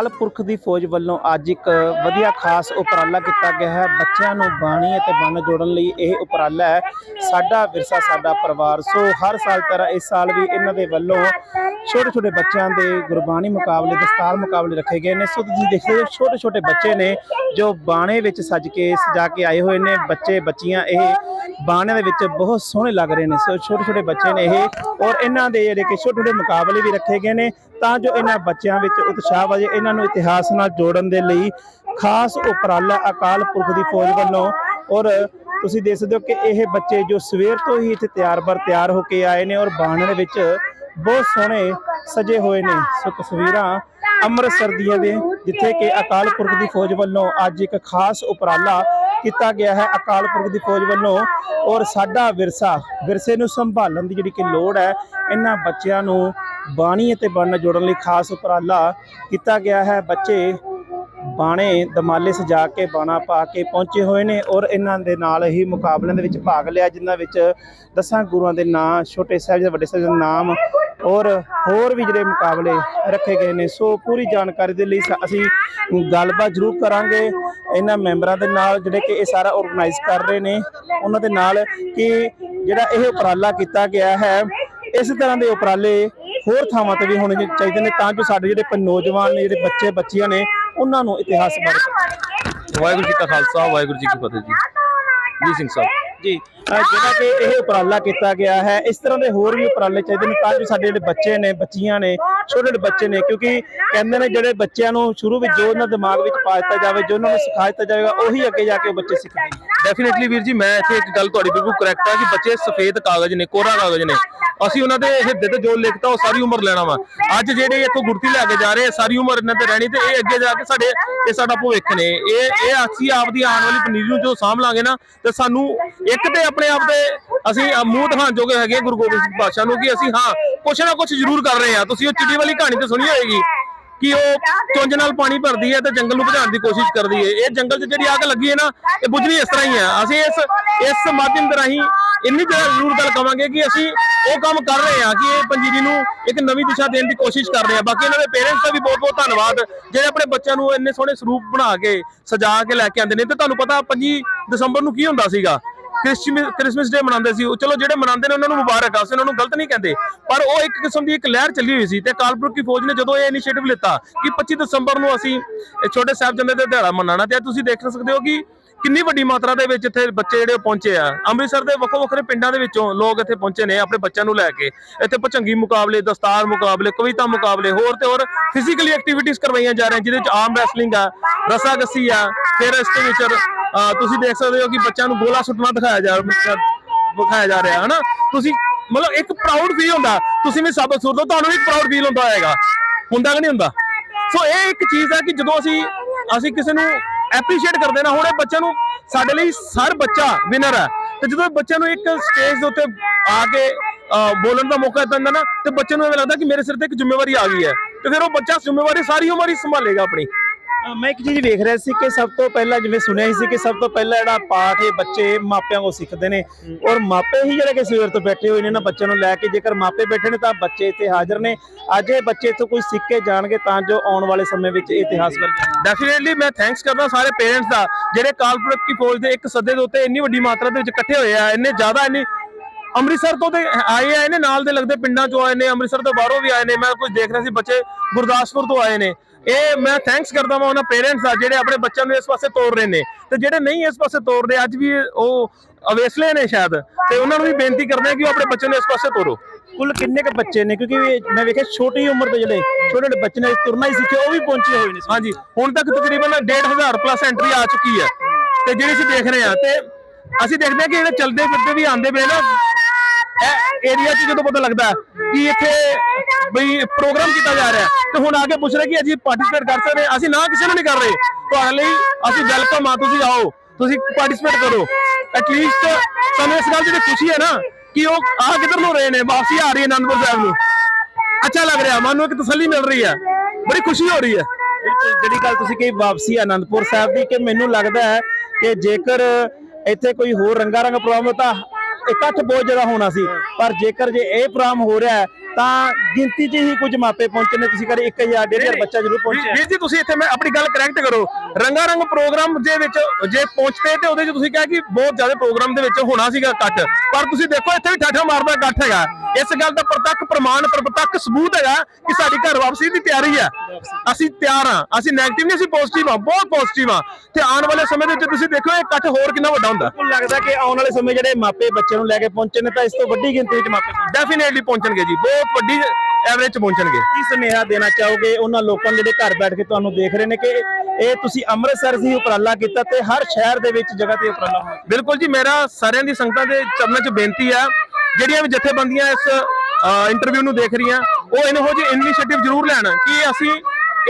ਅਕਾਲ ਪੁਰਖ ਦੀ ਫੌਜ ਵੱਲੋਂ ਅੱਜ ਇੱਕ ਵਧੀਆ ਖਾਸ ਉਪਰਾਲਾ ਕੀਤਾ ਗਿਆ ਹੈ। ਬੱਚਿਆਂ ਨੂੰ ਬਾਣੀ ਅਤੇ ਬੰਨ ਜੋੜਨ ਲਈ ਇਹ ਉਪਰਾਲਾ ਹੈ। ਸਾਡਾ ਵਿਰਸਾ, ਸਾਡਾ ਪਰਿਵਾਰ। ਸੋ ਹਰ ਸਾਲ ਤਰ੍ਹਾਂ ਇਸ ਸਾਲ ਵੀ ਇਹਨਾਂ ਦੇ ਵੱਲੋਂ ਛੋਟੇ ਛੋਟੇ ਬੱਚਿਆਂ ਦੇ ਗੁਰਬਾਣੀ ਮੁਕਾਬਲੇ, ਦਸਤਾਰ ਮੁਕਾਬਲੇ ਰੱਖੇ ਗਏ ਨੇ। ਸੋ ਤੁਸੀਂ ਦੇਖਦੇ ਹੋ ਛੋਟੇ ਛੋਟੇ ਬੱਚੇ ਨੇ ਜੋ ਬਾਣੇ ਵਿੱਚ ਸੱਜ ਕੇ ਸਜਾ ਕੇ ਆਏ ਹੋਏ ਨੇ। ਬੱਚੇ, ਬੱਚੀਆਂ ਇਹ ਬਾਣੇ ਦੇ ਵਿੱਚ ਬਹੁਤ ਸੋਹਣੇ ਲੱਗ ਰਹੇ ਨੇ। ਸੋ ਛੋਟੇ ਛੋਟੇ ਬੱਚੇ ਨੇ ਇਹ ਔਰ ਇਹਨਾਂ ਦੇ ਜਿਹੜੇ ਕਿ ਛੋਟੇ ਛੋਟੇ ਮੁਕਾਬਲੇ ਵੀ ਰੱਖੇ ਗਏ ਨੇ, ਤਾਂ ਜੋ ਇਹਨਾਂ ਬੱਚਿਆਂ ਵਿੱਚ ਉਤਸ਼ਾਹ ਵਜੇ ਇਹਨਾਂ ਨੂੰ ਇਤਿਹਾਸ ਨਾਲ ਜੋੜਨ ਦੇ ਲਈ ਖਾਸ ਉਪਰਾਲਾ ਅਕਾਲ ਪੁਰਖ ਦੀ ਫੌਜ ਵੱਲੋਂ। ਔਰ ਤੁਸੀਂ ਦੇਖ ਸਕਦੇ ਹੋ ਕਿ ਇਹ ਬੱਚੇ ਜੋ ਸਵੇਰ ਤੋਂ ਹੀ ਇੱਥੇ ਤਿਆਰ ਬਰ ਤਿਆਰ ਹੋ ਕੇ ਆਏ ਨੇ ਔਰ ਬਾਣੇ ਦੇ ਵਿੱਚ ਬਹੁਤ ਸੋਹਣੇ ਸਜੇ ਹੋਏ ਨੇ। ਸੋ ਤਸਵੀਰਾਂ ਅੰਮ੍ਰਿਤਸਰ ਦੀਆਂ ਦੇ ਜਿੱਥੇ ਕਿ ਅਕਾਲ ਪੁਰਖ ਦੀ ਫੌਜ ਵੱਲੋਂ ਅੱਜ ਇੱਕ ਖਾਸ ਉਪਰਾਲਾ ਕੀਤਾ ਗਿਆ ਹੈ ਅਕਾਲ ਪੁਰਖ ਦੀ ਫੌਜ ਵੱਲੋਂ ਔਰ ਸਾਡਾ ਵਿਰਸਾ, ਵਿਰਸੇ ਨੂੰ ਸੰਭਾਲਣ ਦੀ ਜਿਹੜੀ ਕਿ ਲੋੜ ਹੈ, ਇਹਨਾਂ ਬੱਚਿਆਂ ਨੂੰ ਬਾਣੀ ਅਤੇ ਬੰਨ ਜੋੜਨ ਲਈ ਖਾਸ ਉਪਰਾਲਾ ਕੀਤਾ ਗਿਆ ਹੈ। ਬੱਚੇ ਬਾਣੇ, ਦਮਾਲੇ ਸਜਾ ਕੇ, ਬਾਣਾ ਪਾ ਕੇ ਪਹੁੰਚੇ ਹੋਏ ਨੇ ਔਰ ਇਹਨਾਂ ਦੇ ਨਾਲ ਹੀ ਮੁਕਾਬਲਿਆਂ ਦੇ ਵਿੱਚ ਭਾਗ ਲਿਆ, ਜਿਨ੍ਹਾਂ ਵਿੱਚ ਦਸਾਂ ਗੁਰੂਆਂ ਦੇ ਨਾਂ, ਛੋਟੇ ਸਾਹਿਬ ਦੇ ਵੱਡੇ ਸਾਹਿਬ ਦੇ ਨਾਮ ਔਰ ਹੋਰ ਵੀ ਜਿਹੜੇ ਮੁਕਾਬਲੇ ਰੱਖੇ ਗਏ ਨੇ, ਸੋ ਪੂਰੀ ਜਾਣਕਾਰੀ ਦੇ ਲਈ ਸ- ਅਸੀਂ ਗੱਲਬਾਤ ਜ਼ਰੂਰ ਕਰਾਂਗੇ। ਇਹਨਾਂ ਮੈਂਬਰਾਂ ਦੇ ਨਾਲ ਜਿਹੜੇ ਕਿ ਇਹ ਸਾਰਾ ਆਰਗੇਨਾਈਜ਼ ਕਰ ਰਹੇ ਨੇ, ਉਹਨਾਂ ਦੇ ਨਾਲ ਕਿ ਜਿਹੜਾ ਇਹ ਉਪਰਾਲਾ ਕੀਤਾ ਗਿਆ ਹੈ, ਇਸ ਤਰ੍ਹਾਂ ਦੇ ਉਪਰਾਲੇ ਹੋਰ ਥਾਵਾਂ ਤੇ ਵੀ ਹੋਣੇ ਚਾਹੀਦੇ ਨੇ, ਤਾਂ ਜੋ ਸਾਡੇ ਜਿਹੜੇ ਨੌਜਵਾਨ ਨੇ, ਜਿਹੜੇ ਬੱਚੇ, ਬੱਚੀਆਂ ਨੇ, ਉਹਨਾਂ ਨੂੰ ਇਤਿਹਾਸ ਬਾਰੇ ਪਤਾ ਵਾਹਿਗੁਰੂ ਜੀ ਕਾ ਖਾਲਸਾ, ਵਾਹਿਗੁਰੂ ਜੀ ਕੀ ਫਤਿਹ ਜੀ। ਜੀ ਸਿੰਘ ਸਾਹਿਬ। ਜੀ। ਜਿਹੜਾ ਕਿ ਇਹ ਉਪਰਾਲਾ ਕੀਤਾ ਗਿਆ ਹੈ, ਇਸ ਤਰ੍ਹਾਂ ਦੇ ਹੋਰ ਵੀ ਉਪਰਾਲੇ ਚਾਹੀਦੇ ਨੇ ਤਾਂ ਜੋ ਸਾਡੇ ਜਿਹੜੇ ਬੱਚੇ ਨੇ, ਬੱਚੀਆਂ ਨੇ ਛੋਟੇ ਬੱਚੇ ਨੇ, ਕਿਉਂਕਿ ਕਹਿੰਦੇ ਨੇ ਜਿਹੜੇ ਬੱਚਿਆਂ ਨੂੰ ਸ਼ੁਰੂ ਵਿੱਚ ਜੋ ਉਹਨਾਂ ਦਿਮਾਗ ਵਿੱਚ ਪਾ ਦਿੱਤਾ ਜਾਵੇ, ਜੋ ਉਹਨਾਂ ਨੂੰ ਸਿਖਾ ਦਿੱਤਾ ਜਾਵੇਗਾ, ਉਹੀ ਅੱਗੇ ਜਾ ਕੇ ਬੱਚੇ ਸਿੱਖਦੇ ਡੈਫੀਨਿਟਲੀ ਵੀਰ ਜੀ, ਮੈਂ ਇੱਥੇ ਇੱਕ ਗੱਲ ਤੁਹਾਡੀ ਬਿਲਕੁਲ ਕਰੈਕਟ ਹੈ ਕਿ ਬੱਚੇ ਸਫੇਦ ਕਾਗਜ਼ ਨੇ, ਕੋਰਾ ਕਾਗਜ਼ ਨੇ। ਅਸੀਂ ਉਹਨਾਂ ਦੇ ਹਿੱਦੇ ਤੇ ਜੋ ਲਿਖਤਾ ਉਹ ਸਾਰੀ ਉਮਰ ਲੈਣਾ ਵਾ। ਅੱਜ ਜਿਹੜੇ ਇੱਥੋਂ ਗੁਰਤੀ ਲੈ ਕੇ ਜਾ ਰਹੇ ਸਾਰੀ ਉਮਰ ਇਹਨਾਂ ਤੇ ਰਹਿਣੀ ਤੇ ਇਹ ਅੱਗੇ ਜਾ ਕੇ ਸਾਡੇ, ਇਹ ਸਾਡਾ ਭਵਿੱਖ ਨੇ। ਇਹ ਇਹ ਅਸੀਂ ਆਪ ਦੀ ਆਉਣ ਵਾਲੀ ਪਨੀਰੀ ਨੂੰ ਜੋ ਸਾਂਭ ਲਾਂਗੇ ਨਾ, ਤੇ ਸਾਨੂੰ ਇੱਕ ਤੇ ਆਪਣੇ ਆਪ ਦੇ ਅਸੀਂ ਮੂੰਹ ਦਿਖਾਉਣ ਜੋਗੇ ਹੈਗੇ ਗੁਰੂ ਗੋਬਿੰਦ ਸਿੰਘ ਪਾਤਸ਼ਾਹ ਨੂੰ ਕਿ ਅਸੀਂ ਹਾਂ, ਕੁਛ ਨਾ ਕੁਛ ਜ਼ਰੂਰ ਕਰ ਰਹੇ ਆ। ਤੁਸੀਂ ਉਹ ਚਿੜੀ ਵਾਲੀ ਕਹਾਣੀ ਤੇ ਸੁਣੀ ਹੋਏਗੀ ਕਿ ਉਹ ਚੁੰਝ ਨਾਲ ਪਾਣੀ ਭਰਦੀ ਹੈ ਤੇ ਜੰਗਲ ਨੂੰ ਬੁਝਾਉਣ ਦੀ ਕੋਸ਼ਿਸ਼ ਕਰਦੀ ਹੈ। ਇਹ ਜੰਗਲ 'ਚ ਜਿਹੜੀ ਅੱਗ ਲੱਗੀ ਹੈ ਨਾ, ਇਹ ਬੁਝਣੀ ਇਸ ਤਰ੍ਹਾਂ ਹੀ ਹੈ। ਅਸੀਂ ਇਸ ਇਸ ਮਾਧਿਅਮ ਦੇ ਰਾਹੀਂ ਇੰਨੀ ਜ਼ਿਆਦਾ ਜ਼ਰੂਰ ਗੱਲ ਕਵਾਂਗੇ ਕਿ ਅਸੀਂ ਉਹ ਕੰਮ ਕਰ ਰਹੇ ਹਾਂ ਕਿ ਇਹ ਪੰਜੀਰੀ ਨੂੰ ਇੱਕ ਨਵੀਂ ਦਿਸ਼ਾ ਦੇਣ ਦੀ ਕੋਸ਼ਿਸ਼ ਕਰ ਰਹੇ ਹਾਂ। ਬਾਕੀ ਇਹਨਾਂ ਦੇ ਪੇਰੈਂਟਸ ਦਾ ਵੀ ਬਹੁਤ ਬਹੁਤ ਧੰਨਵਾਦ। ਜਿਹੜੇ ਆਪਣੇ ਬੱਚਿਆਂ ਨੂੰ ਇੰਨੇ ਸੋਹਣੇ ਸਰੂਪ ਬਣਾ ਕੇ ਸਜਾ ਕੇ ਲੈ ਕੇ ਆਉਂਦੇ ਨੇ, ਤੇ ਤੁਹਾਨੂੰ ਪਤਾ 25 ਦਸੰਬਰ ਨੂੰ ਕੀ ਹੁੰਦਾ ਸੀਗਾ? ਕ੍ਰਿਸਮਸ ਕ੍ਰਿਸਮਸ ਡੇ ਮਨਾਉਂਦੇ ਸੀ ਉਹ। ਚਲੋ ਜਿਹੜੇ ਮਨਾਉਂਦੇ ਨੇ ਉਹਨਾਂ ਨੂੰ ਮੁਬਾਰਕ ਆ, ਅਸੀਂ ਉਹਨਾਂ ਨੂੰ ਗਲਤ ਨਹੀਂ ਕਹਿੰਦੇ। ਪਰ ਉਹ ਇੱਕ ਕਿਸਮ ਦੀ ਇੱਕ ਲਹਿਰ ਚੱਲੀ ਹੋਈ ਸੀ ਤੇ ਕਾਲਪੁਰ ਕੀ ਫੌਜ ਨੇ ਜਦੋਂ ਇਹ ਇਨੀਸ਼ੀਏਟਿਵ ਲਿੱਤਾ ਕਿ 25 ਦਸੰਬਰ ਨੂੰ ਅਸੀਂ ਛੋਟੇ ਸਾਹਿਬਜ਼ਾਦੇ ਦਾ ਦਿਹਾੜਾ ਮਨਾਉਣਾ ਤੇ ਤੁਸੀਂ ਦੇਖ ਸਕਦੇ ਹੋ ਕਿ ਕਿੰਨੀ ਵੱਡੀ ਮਾਤਰਾ ਦੇ ਵਿੱਚ ਇੱਥੇ ਬੱਚੇ ਜਿਹੜੇ ਪਹੁੰਚੇ ਆ। ਅੰਮ੍ਰਿਤਸਰ ਦੇ ਵੱਖੋ ਵੱਖਰੇ ਪਿੰਡਾਂ ਦੇ ਵਿੱਚੋਂ ਲੋਕ ਇੱਥੇ ਪਹੁੰਚੇ ਨੇ ਆਪਣੇ ਬੱਚਿਆਂ ਨੂੰ ਲੈ ਕੇ। ਇੱਥੇ ਭਚੰਗੀ ਮੁਕਾਬਲੇ, ਦਸਤਾਰ ਮੁਕਾਬਲੇ, ਕਵਿਤਾ ਮੁਕਾਬਲੇ, ਹੋਰ ਤੇ ਹੋਰ ਫਿਜ਼ੀਕਲੀ ਐਕਟੀਵਿਟੀਜ਼ ਕਰਵਾਈਆਂ ਜਾ ਰਹੀਆਂ, ਜਿਹਦੇ ਵਿੱਚ ਆਰਮ ਰੈਸਲਿੰਗ ਆ ਰਸਾਕਸੀ ਆ, ਫਿਰ ਇਸ ਦੇ ਵਿੱਚ ਤੁਸੀਂ ਦੇਖ ਸਕਦੇ ਹੋ ਕਿ ਬੱਚਿਆਂ ਨੂੰ ਗੋਲਾ ਸੁੱਟਣਾ ਦਿਖਾਇਆ ਜਾ ਵਿਖਾਇਆ ਜਾ ਰਿਹਾ ਹੈ ਹਨਾ? ਤੁਸੀਂ ਮਤਲਬ ਇੱਕ ਪ੍ਰਾਊਡ ਫੀਲ ਹੁੰਦਾ। ਤੁਸੀਂ ਵੀ ਸਾਬਤ ਸੁਰ ਤੁਹਾਨੂੰ ਵੀ ਪ੍ਰਾਊਡ ਫੀਲ ਹੁੰਦਾ ਹੋਏਗਾ। ਹੁੰਦਾ ਕਿ ਨਹੀਂ ਹੁੰਦਾ? ਸੋ ਇਹ ਇੱਕ ਚੀਜ਼ ਹੈ ਕਿ ਜਦੋਂ ਅਸੀਂ ਅਸੀਂ ਕਿਸੇ ਨੂੰ ਐਪਰੀਸ਼ੀਏਟ ਕਰਦੇ ਨਾ, ਹੁਣ ਇਹ ਬੱਚਿਆਂ ਨੂੰ ਸਾਡੇ ਲਈ ਹਰ ਬੱਚਾ ਵਿਨਰ ਹੈ। ਤੇ ਜਦੋਂ ਬੱਚਿਆਂ ਨੂੰ ਇੱਕ ਸਟੇਜ ਦੇ ਉੱਤੇ ਆ ਕੇ ਬੋਲਣ ਦਾ ਮੌਕਾ ਦਿੰਦਾ ਨਾ, ਤੇ ਬੱਚੇ ਨੂੰ ਐਵੇਂ ਲੱਗਦਾ ਕਿ ਮੇਰੇ ਸਿਰ ਤੇ ਇੱਕ ਜ਼ਿੰਮੇਵਾਰੀ ਆ ਗਈ ਹੈ। ਤੇ ਫਿਰ ਉਹ ਬੱਚਾ ਜ਼ਿੰਮੇਵਾਰੀ, ਸਾਰੀ ਉਮਰ ਹੀ ਸੰਭਾਲੇਗਾ ਆਪਣੀ। ਮੈਂ ਇੱਕ ਚੀਜ਼ ਵੇਖ ਰਿਹਾ ਸੀ ਕਿ ਸਭ ਤੋਂ ਪਹਿਲਾਂ ਜਿਵੇਂ ਸੁਣਿਆ ਹੀ ਸੀ ਕਿ ਸਭ ਤੋਂ ਪਹਿਲਾਂ ਜਿਹੜਾ ਪਾਠ ਇਹ ਬੱਚੇ ਮਾਪਿਆਂ ਕੋਲ ਸਿੱਖਦੇ ਨੇ ਔਰ ਮਾਪੇ ਹੀ ਜਿਹੜੇ ਕਿ ਸਵੇਰ ਤੋਂ ਬੈਠੇ ਹੋਏ ਨੇ ਇਹਨਾਂ ਬੱਚਿਆਂ ਨੂੰ ਲੈ ਕੇ, ਜੇਕਰ ਮਾਪੇ ਬੈਠੇ ਨੇ ਤਾਂ ਬੱਚੇ ਇੱਥੇ ਹਾਜ਼ਰ ਨੇ। ਅੱਜ ਇਹ ਬੱਚੇ ਇੱਥੋਂ ਕੁਝ ਸਿੱਖ ਕੇ ਜਾਣਗੇ ਤਾਂ ਜੋ ਆਉਣ ਵਾਲੇ ਸਮੇਂ ਵਿੱਚ ਇਹ ਇਤਿਹਾਸ ਵੱਲ ਜਾਣਗੇ ਮੈਂ ਥੈਂਕਸ ਕਰਦਾ ਸਾਰੇ ਪੇਰੈਂਟਸ ਦਾ, ਜਿਹੜੇ ਕਾਲਪੁਰਖ ਕੀ ਫੌਜ ਦੇ ਇੱਕ ਸੱਦੇ ਦੇ ਉੱਤੇ ਇੰਨੀ ਵੱਡੀ ਮਾਤਰਾ ਦੇ ਵਿੱਚ ਇਕੱਠੇ ਹੋਏ ਆ, ਇੰਨੇ ਜ਼ਿਆਦਾ ਇੰਨੀ ਅੰਮ੍ਰਿਤਸਰ ਤੋਂ ਤੇ ਆਏ ਆ ਇਹਨੇ ਨਾਲ ਦੇ ਲੱਗਦੇ ਪਿੰਡਾਂ ਚੋਂ ਆਏ ਨੇ, ਅੰਮ੍ਰਿਤਸਰ ਤੋਂ ਬਾਹਰੋਂ ਵੀ ਆਏ ਨੇ। ਮੈਂ ਕੁਝ ਦੇਖ ਰਿਹਾ ਸੀ ਬੱਚੇ ਗੁਰਦਾਸਪੁਰ ਤੋਂ ਆਏ ਨੇ। ਇਹ ਮੈਂ ਥੈਂਕਸ ਕਰਦਾ ਹਾਂ ਉਹਨਾਂ ਪੇਰੈਂਟਸ ਦਾ ਜਿਹੜੇ ਆਪਣੇ ਬੱਚਿਆਂ ਨੂੰ ਇਸ ਪਾਸੇ ਤੋਰ ਰਹੇ ਨੇ। ਤੇ ਜਿਹੜੇ ਨਹੀਂ ਇਸ ਪਾਸੇ ਤੋਰਦੇ ਅੱਜ ਵੀ ਉਹ ਅਵੇਸਲੇ ਨੇ ਸ਼ਾਇਦ। ਤੇ ਉਹਨਾਂ ਨੂੰ ਵੀ ਬੇਨਤੀ ਕਰਦੇ ਆ ਕਿ ਉਹ ਆਪਣੇ ਬੱਚਿਆਂ ਨੂੰ ਇਸ ਪਾਸੇ ਤੋਰੋ। ਕੁੱਲ ਕਿੰਨੇ ਕੁ ਬੱਚੇ ਨੇ? ਕਿਉਂਕਿ ਮੈਂ ਵੇਖਿਆ ਛੋਟੀ ਉਮਰ ਦੇ ਜਿਹੜੇ ਛੋਟੇ ਛੋਟੇ ਬੱਚੇ ਨੇ ਤੁਰਨਾ ਹੀ ਸਿੱਖੇ ਉਹ ਵੀ ਪਹੁੰਚੇ ਹੋਏ ਨੇ। ਹਾਂਜੀ ਹੁਣ ਤੱਕ ਤਕਰੀਬਨ 1.5 ਪਲੱਸ ਐਂਟਰੀ ਆ ਚੁੱਕੀ ਹੈ। ਤੇ ਜਿਹੜੀ ਅਸੀਂ ਦੇਖ ਰਹੇ ਹਾਂ ਤੇ ਅਸੀਂ ਦੇਖਦੇ ਹਾਂ ਕਿ ਜਿਹੜੇ ਚੱਲਦੇ ਫਿਰਦੇ ਵੀ ਆਉਂਦੇ ਪਏ ਨਾ ਏਰੀਆ 'ਚ ਜਦੋਂ ਪਤਾ ਲੱਗਦਾ ਕਿ ਇੱਥੇ ਬਈ ਪ੍ਰੋਗਰਾਮ ਕੀਤਾ ਜਾ ਰਿਹਾ ਤੇ ਹੁਣ ਆ ਕੇ ਪੁੱਛ ਰਹੇ ਕਿ ਅਸੀਂ ਪਾਰਟਿਸਿਪੇਟ ਕਰ ਸਕਦੇ ਅਸੀਂ ਨਾ ਕਿਸੇ ਨੂੰ ਨਹੀਂ ਕਰ ਰਹੇ। ਤੁਹਾਡੇ ਲਈ ਅਸੀਂ ਵੈਲਕਮ ਆ ਤੁਸੀਂ ਆਓ, ਤੁਸੀਂ ਪਾਰਟਿਸਿਪੇਟ ਕਰੋ। ਐਟਲੀਸਟ ਸਾਨੂੰ ਇਸ ਗੱਲ ਦੀ ਖੁਸ਼ੀ ਹੈ ਨਾ ਕਿ ਉਹ ਆ ਕਿੱਧਰ ਨੂੰ ਰਹੇ ਨੇ, ਵਾਪਸੀ ਆ ਰਹੀ ਹੈ ਅਨੰਦਪੁਰ ਸਾਹਿਬ ਨੂੰ। ਅੱਛਾ ਲੱਗ ਰਿਹਾ, ਮਨ ਨੂੰ ਇੱਕ ਤਸੱਲੀ ਮਿਲ ਰਹੀ ਹੈ। ਬੜੀ ਖੁਸ਼ੀ ਹੋ ਰਹੀ ਹੈ। ਜਿਹੜੀ ਗੱਲ ਤੁਸੀਂ ਕਹੀ ਵਾਪਸੀ ਆਨੰਦਪੁਰ ਸਾਹਿਬ ਦੀ, ਕਿ ਮੈਨੂੰ ਲੱਗਦਾ ਹੈ ਕਿ ਜੇਕਰ ਇੱਥੇ ਕੋਈ ਹੋਰ ਰੰਗਾ ਰੰਗ ਪ੍ਰੋਗਰਾਮ ਤਾਂ ਇਕੱਠ ਬਹੁਤ ਜ਼ਿਆਦਾ ਹੋਣਾ ਸੀ। ਪਰ ਜੇਕਰ ਜੇ ਇਹ ਪ੍ਰੋਗਰਾਮ ਹੋ ਰਿਹਾ ਹੈ ਤਾਂ ਗਿਣਤੀ 'ਚ ਹੀ ਕੁਝ ਮਾਪੇ ਪਹੁੰਚੇ ਨੇ ਤੁਸੀਂ ਕਰੇ 1000 1500 ਬੱਚਾ ਜ਼ਰੂਰ ਪਹੁੰਚਿਆ ਵੀਰ ਜੀ ਤੁਸੀਂ ਇੱਥੇ ਮੈਂ ਆਪਣੀ ਗੱਲ ਕਰੈਕਟ ਕਰੋ। ਰੰਗਾ ਰੰਗ ਪ੍ਰੋਗਰਾਮ ਦੇ ਵਿੱਚ ਜੇ ਪਹੁੰਚਦੇ ਤੇ ਉਹਦੇ 'ਚ ਤੁਸੀਂ ਕਿਹਾ ਕਿ ਬਹੁਤ ਜ਼ਿਆਦਾ ਪ੍ਰੋਗਰਾਮ ਦੇ ਵਿੱਚ ਹੋਣਾ ਸੀਗਾ ਇਕੱਠ। ਪਰ ਤੁਸੀਂ ਦੇਖੋ ਇੱਥੇ ਵੀ ਠਾਠਾ ਮਾਰਦਾ ਇਕੱਠ ਹੈਗਾ। ਇਸ ਗੱਲ ਦਾ ਪ੍ਰਤੱਖ ਪ੍ਰਮਾਣ ਪ੍ਰਤੱਖ ਸਬੂਤ ਹੈਗਾ ਕਿ ਸਾਡੀ ਘਰ ਵਾਪਸੀ ਦੀ ਤਿਆਰੀ ਹੈ। ਅਸੀਂ ਤਿਆਰ ਹਾਂ। ਅਸੀਂ 네ਗੇਟਿਵ ਨਹੀਂ ਅਸੀਂ ਪੋਜ਼ਿਟਿਵ ਹਾਂ। ਬਹੁਤ ਪੋਜ਼ਿਟਿਵ ਹਾਂ। ਤੇ ਆਉਣ ਵਾਲੇ ਸਮੇਂ ਦੇ ਵਿੱਚ ਤੁਸੀਂ ਦੇਖੋ ਇਹ ਇਕੱਠ ਹੋਰ ਕਿੰਨਾ ਵੱਡਾ ਹੁੰਦਾ। ਬਿਲਕੁਲ ਲੱਗਦਾ ਕਿ ਆਉਣ ਵਾਲੇ ਸਮੇਂ ਜਿਹੜੇ ਮਾਪੇ ਬੱਚਿਆਂ ਨੂੰ ਲੈ ਕੇ ਪਹੁੰਚੇ ਨੇ ਤਾਂ ਇਸ ਤੋਂ ਵੱਡੀ ਗਿਣਤੀ ਵਿੱਚ ਮਾਪੇ ਡੈਫੀਨੇਟਲੀ ਪਹੁੰਚਣਗੇ ਜੀ। ਬਹੁਤ ਵੱਡੀ ਐਵਰੇਜ ਚ ਪਹੁੰਚਣਗੇ। ਕੀ ਸੁਨੇਹਾ ਦੇਣਾ ਚਾਹੋਗੇ? ਉਹਨਾਂ ਲੋਕਾਂ ਜਿਹੜੇ ਘਰ ਬੈਠ ਕੇ ਤੁਹਾਨੂੰ ਦੇਖ ਰਹੇ ਨੇ ਕਿ ਇਹ ਤੁਸੀਂ ਅੰਮ੍ਰਿਤਸਰ ਸੀ ਉਪਰਾਲਾ ਕੀਤਾ ਤੇ ਹਰ ਸ਼ਹਿਰ ਦੇ ਵਿੱਚ ਜਗ੍ਹਾ ਤੇ ਉਪਰਾਲਾ ਚਾਹੀਦਾ। ਬਿਲਕੁਲ ਜੀ ਮੇਰਾ ਸਾਰਿਆਂ ਦੀ ਸੰਗਤਾਂ ਦੇ ਚਰਨਾਂ 'ਚ ਬੇਨਤੀ ਹੈ ਜਿਹੜੀਆਂ ਵੀ ਜਥੇਬੰਦੀਆਂ ਇਸ ਇੰਟਰਵਿਊ ਨੂੰ ਦੇਖ ਰਹੀਆਂ ਉਹ ਇਹੋ ਜਿਹੇ ਇਨੀਸ਼ੀਏਟਿਵ ਜ਼ਰੂਰ ਲੈਣ ਕਿ ਅਸੀਂ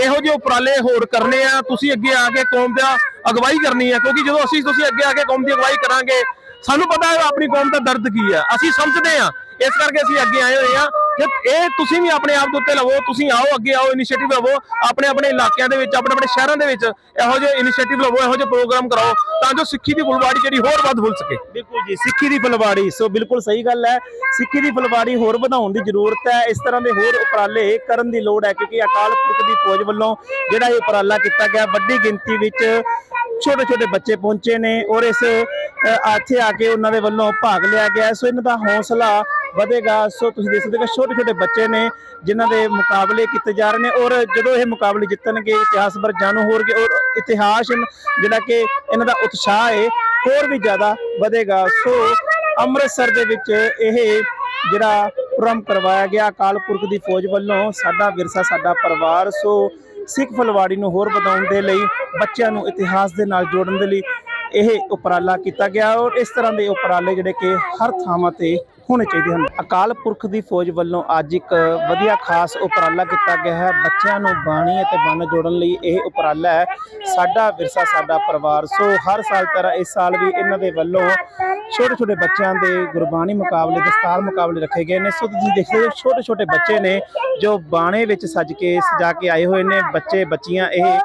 ਇਹੋ ਜਿਹੇ ਉਪਰਾਲੇ ਹੋਰ ਕਰਨੇ ਆ। ਤੁਸੀਂ ਅੱਗੇ ਆ ਕੇ ਕੌਮ ਦਾ ਅਗਵਾਈ ਕਰਨੀ ਹੈ ਕਿਉਂਕਿ ਜਦੋਂ ਅਸੀਂ ਤੁਸੀਂ ਅੱਗੇ ਆ ਕੇ ਕੌਮ ਦੀ ਅਗਵਾਈ ਕਰਾਂਗੇ ਸਾਨੂੰ ਪਤਾ ਹੈ ਆਪਣੀ ਕੌਮ ਦਾ ਦਰਦ ਕੀ ਹੈ ਅਸੀਂ ਸਮਝਦੇ ਹਾਂ ਇਸ ਕਰਕੇ ਅਸੀਂ ਅੱਗੇ ਆਏ ਹੋਏ ਹਾਂ। ਕਿ ਇਹ ਤੁਸੀਂ ਵੀ ਆਪਣੇ ਆਪ ਦੇ ਉੱਤੇ ਲਵੋ, ਤੁਸੀਂ ਆਓ, ਅੱਗੇ ਆਓ ਇਨੀਸ਼ੀਏਟਿਵ ਲਵੋ, ਆਪਣੇ ਆਪਣੇ ਇਲਾਕਿਆਂ ਦੇ ਵਿੱਚ, ਆਪਣੇ ਆਪਣੇ ਸ਼ਹਿਰਾਂ ਦੇ ਵਿੱਚ ਇਹੋ ਜਿਹੇ ਇਨੀਸ਼ੀਏਟਿਵ ਲਵੋ, ਇਹੋ ਜਿਹੇ ਪ੍ਰੋਗਰਾਮ ਕਰਾਓ, ਤਾਂ ਜੋ ਸਿੱਖੀ ਦੀ ਫੁਲਵਾੜੀ ਜਿਹੜੀ ਹੋਰ ਵੱਧ ਫੁੱਲ ਸਕੇ। ਬਿਲਕੁਲ ਜੀ, ਸਿੱਖੀ ਦੀ ਫੁਲਵਾੜੀ, ਸੋ ਬਿਲਕੁਲ ਸਹੀ ਗੱਲ ਹੈ। ਸਿੱਖੀ ਦੀ ਫੁਲਵਾੜੀ ਹੋਰ ਵਧਾਉਣ ਦੀ ਜ਼ਰੂਰਤ ਹੈ। ਇਸ ਤਰ੍ਹਾਂ ਦੇ ਹੋਰ ਉਪਰਾਲੇ ਕਰਨ ਦੀ ਲੋੜ ਹੈ, ਕਿਉਂਕਿ ਅਕਾਲ ਪੁਰਖ ਦੀ ਫੌਜ ਵੱਲੋਂ ਜਿਹੜਾ ਇਹ ਉਪਰਾਲਾ ਕੀਤਾ ਗਿਆ, ਵੱਡੀ ਗਿਣਤੀ ਵਿੱਚ ਛੋਟੇ ਛੋਟੇ ਬੱਚੇ ਪਹੁੰਚੇ ਨੇ ਔਰ ਇਸ ਇੱਥੇ ਆ ਕੇ ਉਹਨਾਂ ਦੇ ਵੱਲੋਂ ਭਾਗ ਲਿਆ ਗਿਆ ਸੋ ਇਹਨਾਂ ਦਾ ਹੌਸਲਾ ਵਧੇਗਾ। ਸੋ ਤੁਸੀਂ ਦੇਖ ਸਕਦੇ ਹੋ ਛੋਟੇ ਛੋਟੇ ਬੱਚੇ ਨੇ ਜਿਨ੍ਹਾਂ ਦੇ ਮੁਕਾਬਲੇ ਕੀਤੇ ਜਾ ਰਹੇ ਨੇ ਔਰ ਜਦੋਂ ਇਹ ਮੁਕਾਬਲੇ ਜਿੱਤਣਗੇ ਇਤਿਹਾਸ ਬਾਰੇ ਜਾਣੂ ਹੋਣਗੇ ਔਰ ਇਤਿਹਾਸ ਜਿਹੜਾ ਕਿ ਇਹਨਾਂ ਦਾ ਉਤਸ਼ਾਹ ਹੈ ਹੋਰ ਵੀ ਜ਼ਿਆਦਾ ਵਧੇਗਾ। ਸੋ ਅੰਮ੍ਰਿਤਸਰ ਦੇ ਵਿੱਚ ਇਹ ਜਿਹੜਾ ਪ੍ਰੋਗਰਾਮ ਕਰਵਾਇਆ ਗਿਆ, ਅਕਾਲ ਪੁਰਖ ਦੀ ਫੌਜ ਵੱਲੋਂ ਸਾਡਾ ਵਿਰਸਾ, ਸਾਡਾ ਪਰਿਵਾਰ, ਸੋ ਸਿੱਖ ਫਲਵਾੜੀ ਨੂੰ ਹੋਰ ਵਧਾਉਣ ਦੇ ਲਈ, ਬੱਚਿਆਂ ਨੂੰ ਇਤਿਹਾਸ ਦੇ ਨਾਲ ਜੋੜਨ ਦੇ ਲਈ ਇਹ ਉਪਰਾਲਾ ਕੀਤਾ ਗਿਆ ਔਰ ਇਸ ਤਰ੍ਹਾਂ ਦੇ ਉਪਰਾਲੇ ਜਿਹੜੇ ਕਿ ਹਰ ਥਾਵਾਂ ਤੇ ਹੋਣੇ ਚਾਹੀਦੇ ਹਨ। ਅਕਾਲ ਪੁਰਖ ਦੀ ਫੌਜ ਵੱਲੋਂ ਅੱਜ ਇੱਕ ਵਧੀਆ ਖਾਸ ਉਪਰਾਲਾ ਕੀਤਾ ਗਿਆ ਹੈ। ਬੱਚਿਆਂ ਨੂੰ ਬਾਣੀ ਅਤੇ ਬੰਨ ਜੋੜਨ ਲਈ ਇਹ ਉਪਰਾਲਾ ਹੈ। ਸਾਡਾ ਵਿਰਸਾ, ਸਾਡਾ ਪਰਿਵਾਰ। ਸੋ ਹਰ ਸਾਲ ਤਰ੍ਹਾਂ ਇਸ ਸਾਲ ਵੀ ਇਹਨਾਂ ਦੇ ਵੱਲੋਂ ਛੋਟੇ ਛੋਟੇ ਬੱਚਿਆਂ ਦੇ ਗੁਰਬਾਣੀ ਮੁਕਾਬਲੇ, ਦਸਤਾਰ ਮੁਕਾਬਲੇ ਰੱਖੇ ਗਏ ਨੇ। ਸੋ ਤੁਸੀਂ ਦੇਖਦੇ ਹੋ ਛੋਟੇ ਛੋਟੇ ਬੱਚੇ ਨੇ ਜੋ ਬਾਣੇ ਵਿੱਚ ਸੱਜ ਕੇ ਸਜਾ ਕੇ ਆਏ ਹੋਏ ਨੇ। ਬੱਚੇ, ਬੱਚੀਆਂ, ਇਹ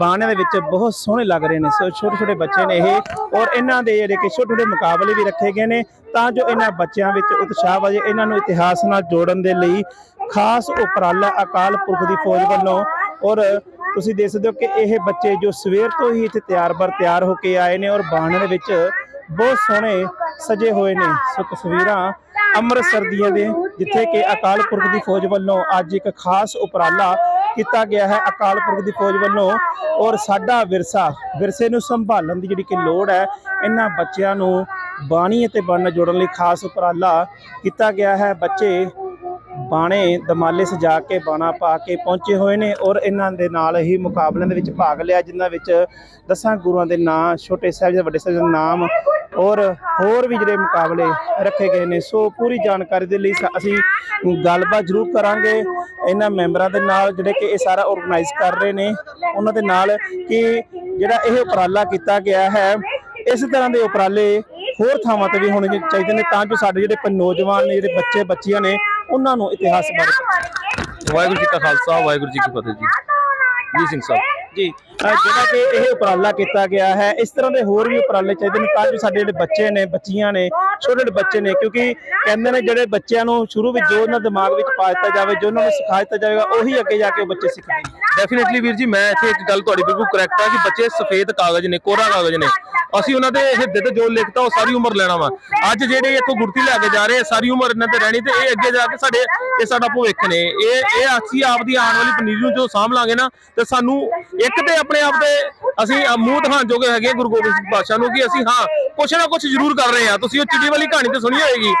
ਬਾਣਿਆਂ ਦੇ ਵਿੱਚ ਬਹੁਤ ਸੋਹਣੇ ਲੱਗ ਰਹੇ ਨੇ। ਸੋ ਛੋਟੇ ਛੋਟੇ ਬੱਚੇ ਨੇ ਇਹ। ਔਰ ਇਹਨਾਂ ਦੇ ਜਿਹੜੇ ਕਿ ਛੋਟੇ ਛੋਟੇ ਮੁਕਾਬਲੇ ਵੀ ਰੱਖੇ ਗਏ ਨੇ। ਤਾਂ ਜੋ ਇਹਨਾਂ ਬੱਚਿਆਂ ਵਿੱਚ ਉਤਸ਼ਾਹ ਵਜੇ ਇਹਨਾਂ ਨੂੰ ਇਤਿਹਾਸ ਨਾਲ ਜੋੜਨ ਦੇ ਲਈ ਖਾਸ ਉਪਰਾਲਾ ਅਕਾਲ ਪੁਰਖ ਦੀ ਫੌਜ ਵੱਲੋਂ। ਔਰ ਤੁਸੀਂ ਦੇਖ ਸਕਦੇ ਹੋ ਕਿ ਇਹ ਬੱਚੇ ਜੋ ਸਵੇਰ ਤੋਂ ਹੀ ਇੱਥੇ ਤਿਆਰ ਬਰ ਤਿਆਰ ਹੋ ਕੇ ਆਏ ਨੇ ਔਰ ਬਾਣੇ ਦੇ ਵਿੱਚ ਬਹੁਤ ਸੋਹਣੇ ਸਜੇ ਹੋਏ ਨੇ। ਸੋ ਤਸਵੀਰਾਂ ਅੰਮ੍ਰਿਤਸਰ ਦੀਆਂ ਦੇ ਜਿੱਥੇ ਕਿ ਅਕਾਲ ਪੁਰਖ ਦੀ ਫੌਜ ਵੱਲੋਂ ਅੱਜ ਇੱਕ ਖਾਸ ਉਪਰਾਲਾ ਕੀਤਾ ਗਿਆ ਹੈ ਅਕਾਲ ਪੁਰਖ ਦੀ ਫੌਜ ਵੱਲੋਂ। ਔਰ ਸਾਡਾ ਵਿਰਸਾ, ਵਿਰਸੇ ਨੂੰ ਸੰਭਾਲਣ ਦੀ ਜਿਹੜੀ ਕਿ ਲੋੜ ਹੈ, ਇਹਨਾਂ ਬੱਚਿਆਂ ਨੂੰ ਬਾਣੀ ਅਤੇ ਬੰਨ ਜੋੜਨ ਲਈ ਖਾਸ ਉਪਰਾਲਾ ਕੀਤਾ ਗਿਆ ਹੈ। ਬੱਚੇ ਬਾਣੇ ਦਮਾਲੇ ਸਜਾ ਕੇ, ਬਾਣਾ ਪਾ ਕੇ ਪਹੁੰਚੇ ਹੋਏ ਨੇ ਔਰ ਇਹਨਾਂ ਦੇ ਨਾਲ ਹੀ ਮੁਕਾਬਲਿਆਂ ਦੇ ਵਿੱਚ ਭਾਗ ਲਿਆ, ਜਿਨ੍ਹਾਂ ਵਿੱਚ ਦਸਾਂ ਗੁਰੂਆਂ ਦੇ ਨਾਂ, ਛੋਟੇ ਸਾਹਿਬ ਦੇ ਵੱਡੇ ਸਾਹਿਬ ਦੇ ਨਾਮ ਔਰ ਹੋਰ ਵੀ ਜਿਹੜੇ ਮੁਕਾਬਲੇ ਰੱਖੇ ਗਏ ਨੇ। ਸੋ ਪੂਰੀ ਜਾਣਕਾਰੀ ਦੇ ਲਈ ਸ- ਅਸੀਂ ਗੱਲਬਾਤ ਜ਼ਰੂਰ ਕਰਾਂਗੇ ਇਹਨਾਂ ਮੈਂਬਰਾਂ ਦੇ ਨਾਲ ਜਿਹੜੇ ਕਿ ਇਹ ਸਾਰਾ ਆਰਗੇਨਾਈਜ਼ ਕਰ ਰਹੇ ਨੇ, ਉਹਨਾਂ ਦੇ ਨਾਲ ਕਿ ਜਿਹੜਾ ਇਹ ਉਪਰਾਲਾ ਕੀਤਾ ਗਿਆ ਹੈ, ਇਸ ਤਰ੍ਹਾਂ ਦੇ ਉਪਰਾਲੇ ਹੋਰ ਥਾਵਾਂ ਤੇ ਵੀ ਹੋਣੇ ਚਾਹੀਦੇ ਨੇ ਤਾਂ ਜੋ ਸਾਡੇ ਜਿਹੜੇ ਨੌਜਵਾਨ ਨੇ ਜਿਹੜੇ ਬੱਚੇ ਬੱਚੀਆਂ ਨੇ ਉਹਨਾਂ ਨੂੰ ਇਤਿਹਾਸ ਬਾਰੇ ਵਾਹਿਗੁਰੂ ਜੀ ਕਾ ਖਾਲਸਾ ਵਾਹਿਗੁਰੂ ਜੀ ਕੀ ਫਤਿਹ ਜੀ। ਜੀ ਸਿੰਘ ਸਾਹਿਬ। ਜੀ ਜਿਹੜਾ ਕਿ ਇਹ ਉਪਰਾਲਾ ਕੀਤਾ ਗਿਆ ਹੈ ਇਸ ਤਰ੍ਹਾਂ ਦੇ ਹੋਰ ਵੀ ਉਪਰਾਲੇ ਚਾਹੀਦੇ ਨੇ ਤਾਂ ਜੋ ਸਾਡੇ ਜਿਹੜੇ ਬੱਚੇ ਨੇ ਬੱਚੀਆਂ ਨੇ ਛੋਟੇ ਛੋਟੇ ਬੱਚੇ ਨੇ ਕਿਉਂਕਿ ਕਹਿੰਦੇ ਨੇ ਜਿਹੜੇ ਬੱਚਿਆਂ ਨੂੰ ਸ਼ੁਰੂ ਵਿੱਚ ਜੋ ਉਹਨਾਂ ਦਿਮਾਗ ਵਿੱਚ ਪਾ ਦਿੱਤਾ ਜਾਵੇ ਜੋ ਉਹਨਾਂ ਨੂੰ ਸਿਖਾ ਦਿੱਤਾ ਜਾਵੇਗਾ ਉਹੀ ਅੱਗੇ ਜਾ ਕੇ ਉਹ ਬੱਚੇ ਸਿੱਖਦੇ ਨੇ ਡੈਫੀਨਿਟਲੀ ਵੀਰ ਜੀ, ਮੈਂ ਇੱਥੇ ਇੱਕ ਗੱਲ ਤੁਹਾਡੀ ਬਿਲਕੁਲ ਕਰੈਕਟ ਹੈ ਕਿ ਬੱਚੇ ਸਫੇਦ ਕਾਗਜ਼ ਨੇ, ਕੋਰਾ ਕਾਗਜ਼ ਨੇ। ਅਸੀਂ ਉਹਨਾਂ ਦੇ ਹਿੱਦੇ ਤੇ ਜੋ ਲਿਖਤਾ ਉਹ ਸਾਰੀ ਉਮਰ ਲੈਣਾ ਵਾ। ਅੱਜ ਜਿਹੜੇ ਇੱਥੋਂ ਗੁਰਤੀ ਲੈ ਕੇ ਜਾ ਰਹੇ ਸਾਰੀ ਉਮਰ ਇਹਨਾਂ ਤੇ ਰਹਿਣੀ ਤੇ ਇਹ ਅੱਗੇ ਜਾ ਕੇ ਸਾਡੇ, ਇਹ ਸਾਡਾ ਭਵਿੱਖ ਨੇ। ਇਹ ਇਹ ਅਸੀਂ ਆਪ ਦੀ ਆਉਣ ਵਾਲੀ ਪਨੀਰੀ ਨੂੰ ਜੋ ਸਾਂਭ ਲਾਂਗੇ ਨਾ, ਤੇ ਸਾਨੂੰ ਇੱਕ ਤੇ ਆਪਣੇ ਆਪ ਤੇ ਅਸੀਂ ਮੂੰਹ ਦਿਖਾਉਣ ਜੋਗੇ ਹੈਗੇ ਗੁਰੂ ਗੋਬਿੰਦ ਸਿੰਘ ਪਾਤਸ਼ਾਹ ਨੂੰ ਕਿ ਅਸੀਂ ਹਾਂ, ਕੁਛ ਨਾ ਕੁਛ ਜ਼ਰੂਰ ਕਰ ਰਹੇ ਹਾਂ ਤੁਸੀਂ ਉਹ ਚਿੜੀ ਵਾਲੀ ਕਹਾਣੀ ਤੇ ਸੁਣੀ ਹੋਏਗੀ।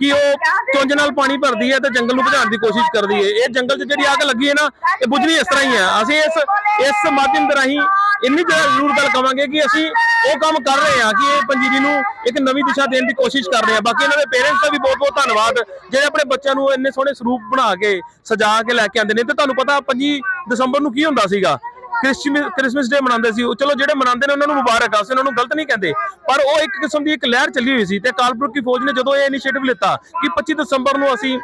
ਕਿ ਉਹ ਚੁੰਝ ਨਾਲ ਪਾਣੀ ਭਰਦੀ ਹੈ ਤੇ ਜੰਗਲ ਨੂੰ ਭਜਾਉਣ ਦੀ ਕੋਸ਼ਿਸ਼ ਕਰਦੀ ਹੈ। ਇਹ ਜੰਗਲ 'ਚ ਜਿਹੜੀ ਅੱਗ ਲੱਗੀ ਹੈ ਨਾ, ਇਹ ਬੁਝਣੀ ਇਸ ਤਰ੍ਹਾਂ ਹੀ ਹੈ। ਅਸੀਂ ਇਸ ਇਸ ਮਾਧਿਅਮ ਦੇ ਰਾਹੀਂ ਇੰਨੀ ਜ਼ਿਆਦਾ ਜ਼ਰੂਰ ਗੱਲ ਕਵਾਂਗੇ ਕਿ ਅਸੀਂ ਉਹ ਕੰਮ ਕਰ ਰਹੇ ਹਾਂ ਕਿ ਇਹ ਪੰਜੀਰੀ ਨੂੰ ਇੱਕ ਨਵੀਂ ਦਿਸ਼ਾ ਦੇਣ ਦੀ ਕੋਸ਼ਿਸ਼ ਕਰ ਰਹੇ ਹਾਂ। ਬਾਕੀ ਇਹਨਾਂ ਦੇ ਪੇਰੈਂਟਸ ਦਾ ਵੀ ਬਹੁਤ ਬਹੁਤ ਧੰਨਵਾਦ। ਜਿਹੜੇ ਆਪਣੇ ਬੱਚਿਆਂ ਨੂੰ ਇੰਨੇ ਸੋਹਣੇ ਸਰੂਪ ਬਣਾ ਕੇ ਸਜਾ ਕੇ ਲੈ ਕੇ ਆਉਂਦੇ ਨੇ, ਤੇ ਤੁਹਾਨੂੰ ਪਤਾ 25 ਦਸੰਬਰ ਨੂੰ ਕੀ ਹੁੰਦਾ ਸੀਗਾ? ਕ੍ਰਿਸਮਸ ਕ੍ਰਿਸਮਸ ਡੇ ਮਨਾਉਂਦੇ ਸੀ ਉਹ। ਚਲੋ ਜਿਹੜੇ ਮਨਾਉਂਦੇ ਨੇ ਉਹਨਾਂ ਨੂੰ ਮੁਬਾਰਕ ਆ ਅਸੀਂ ਉਹਨਾਂ ਨੂੰ ਗਲਤ ਨਹੀਂ ਕਹਿੰਦੇ। ਪਰ ਉਹ ਇੱਕ ਕਿਸਮ ਦੀ ਇੱਕ ਲਹਿਰ ਚੱਲੀ ਹੋਈ ਸੀ ਤੇ ਕਾਲਪੁਰ ਦੀ ਫੌਜ ਨੇ ਜਦੋਂ ਇਹ ਇਨੀਸ਼ੀਏਟਿਵ ਲਿੱਤਾ ਕਿ 25 ਦਸੰਬਰ ਨੂੰ ਅਸੀਂ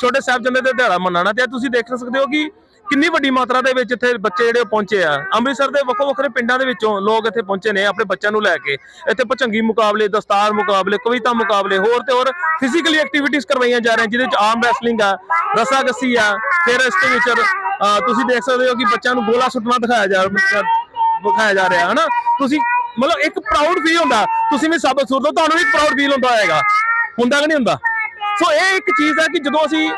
ਛੋਟੇ ਸਾਹਿਬਜ਼ਾਦੇ ਦਾ ਦਿਹਾੜਾ ਮਨਾਉਣਾ ਤੇ ਤੁਸੀਂ ਦੇਖ ਸਕਦੇ ਹੋ ਕਿ ਕਿੰਨੀ ਵੱਡੀ ਮਾਤਰਾ ਦੇ ਵਿੱਚ ਇੱਥੇ ਬੱਚੇ ਜਿਹੜੇ ਪਹੁੰਚੇ ਆ? ਅੰਮ੍ਰਿਤਸਰ ਦੇ ਵੱਖੋ ਵੱਖਰੇ ਪਿੰਡਾਂ ਦੇ ਵਿੱਚੋਂ ਲੋਕ ਇੱਥੇ ਪਹੁੰਚੇ ਨੇ ਆਪਣੇ ਬੱਚਿਆਂ ਨੂੰ ਲੈ ਕੇ। ਇੱਥੇ ਭਚੰਗੀ ਮੁਕਾਬਲੇ, ਦਸਤਾਰ ਮੁਕਾਬਲੇ, ਕਵਿਤਾ ਮੁਕਾਬਲੇ, ਹੋਰ ਤੇ ਹੋਰ ਫਿਜ਼ੀਕਲੀ ਐਕਟੀਵਿਟੀਜ਼ ਕਰਵਾਈਆਂ ਜਾ ਰਹੀਆਂ, ਜਿਹਦੇ ਵਿੱਚ ਆਰਮ ਰੈਸਲਿੰਗ ਆ ਰਸਾਕਸੀ ਆ, ਫਿਰ ਇਸ ਦੇ ਵਿੱਚ ਤੁਸੀਂ ਦੇਖ ਸਕਦੇ ਹੋ ਕਿ ਬੱਚਿਆਂ ਨੂੰ ਗੋਲਾ ਸੁੱਟਣਾ ਦਿਖਾਇਆ ਜਾ ਦਿਖਾਇਆ ਜਾ ਰਿਹਾ ਹੈ ਨਾ ਤੁਸੀਂ ਮਤਲਬ ਇੱਕ ਪ੍ਰਾਊਡ ਫੀਲ ਹੁੰਦਾ। ਤੁਸੀਂ ਵੀ ਸਾਬਤ ਸੁਰ ਤੁਹਾਨੂੰ ਵੀ ਪ੍ਰਾਊਡ ਫੀਲ ਹੁੰਦਾ ਹੋਏਗਾ। ਹੁੰਦਾ ਕਿ ਨਹੀਂ ਹੁੰਦਾ? ਸੋ ਇਹ ਇੱਕ ਚੀਜ਼ ਹੈ ਕਿ ਜਦੋਂ ਅਸੀਂ